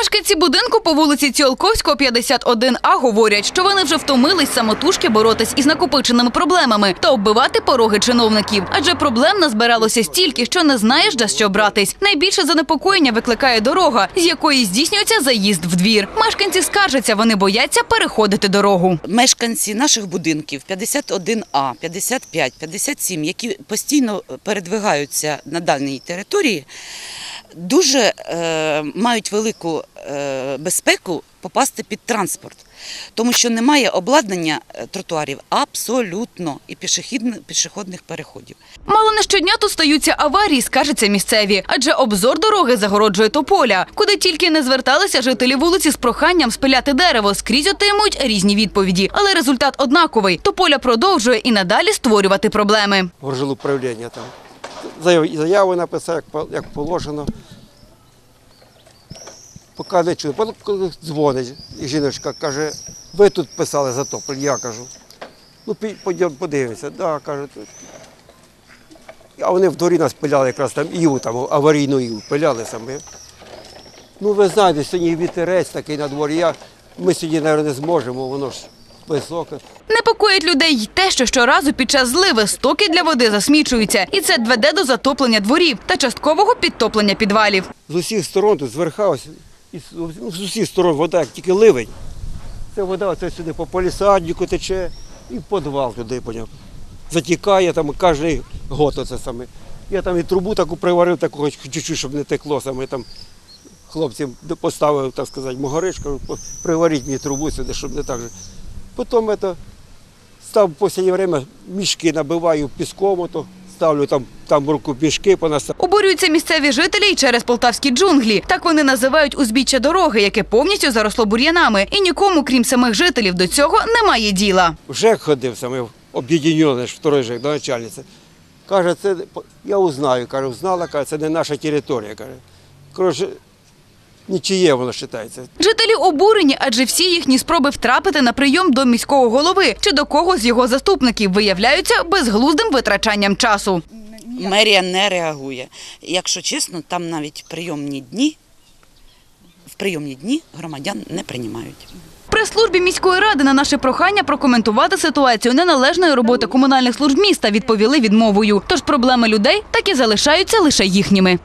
Мешканці будинку по вулиці Ціолковського, 51А говорять, що вони вже втомились самотужки боротись із накопиченими проблемами та оббивати пороги чиновників. Адже проблем назбиралося стільки, що не знаєш, за що братись. Найбільше занепокоєння викликає дорога, з якої здійснюється заїзд в двір. Мешканці скаржаться, вони бояться переходити дорогу. Мешканці наших будинків 51А, 55, 57, які постійно передвигаються на даній території, дуже е, мають велику е, безпеку попасти під транспорт, тому що немає обладнання е, тротуарів абсолютно і пішохідних, переходів. Мало не щодня тут стаються аварії, скаржаться місцеві, адже обзор дороги загороджує тополя. Куди тільки не зверталися жителі вулиці з проханням спиляти дерево, скрізь отримують різні відповіді. Але результат однаковий. Тополя продовжує і надалі створювати проблеми. в управління там. Заяв- Заяву написав, як, положено. Поки не чую. Коли дзвонить, і жіночка каже, ви тут писали за тополь, я кажу. Ну, подивимося. Да, каже. А вони в дворі нас пиляли якраз там іву, там аварійну іву, пиляли саме. Ну, ви знаєте, сьогодні вітерець такий на дворі. Я, ми сьогодні, мабуть, не зможемо, воно ж високе. Непокоїть людей й те, що щоразу під час зливи стоки для води засмічуються, і це веде до затоплення дворів та часткового підтоплення підвалів. з усіх сторон тут зверха, і з, ну, усіх сторон вода, як тільки ливень. Це вода оце сюди по полісаднику тече і в підвал туди, поняв. Затікає там кожен год оце саме. Я там і трубу таку приварив, таку хоч чуть-чуть, щоб не текло саме там. Хлопцям поставив, так сказати, могоришку, приваріть мені трубу сюди, щоб не так же. Потім це, став в останнє время мішки набиваю піском, ото, ставлю там, там руку мішки понастав. Обурюються місцеві жителі й через полтавські джунглі. Так вони називають узбіччя дороги, яке повністю заросло бур'янами. І нікому, крім самих жителів, до цього немає діла. в ЖЕК ходив саме об'єднаний второй ЖЕК, до начальниці. Каже, це я узнаю, каже, узнала, каже, це не наша територія. Каже. Коротше, нічиє воно вважається. Жителі обурені, адже всі їхні спроби втрапити на прийом до міського голови чи до когось з його заступників виявляються безглуздим витрачанням часу. Мерія не реагує. Якщо чесно, там навіть прийомні дні, в прийомні дні громадян не приймають. При службі міської ради на наше прохання прокоментувати ситуацію неналежної роботи комунальних служб міста відповіли відмовою. Тож проблеми людей так і залишаються лише їхніми.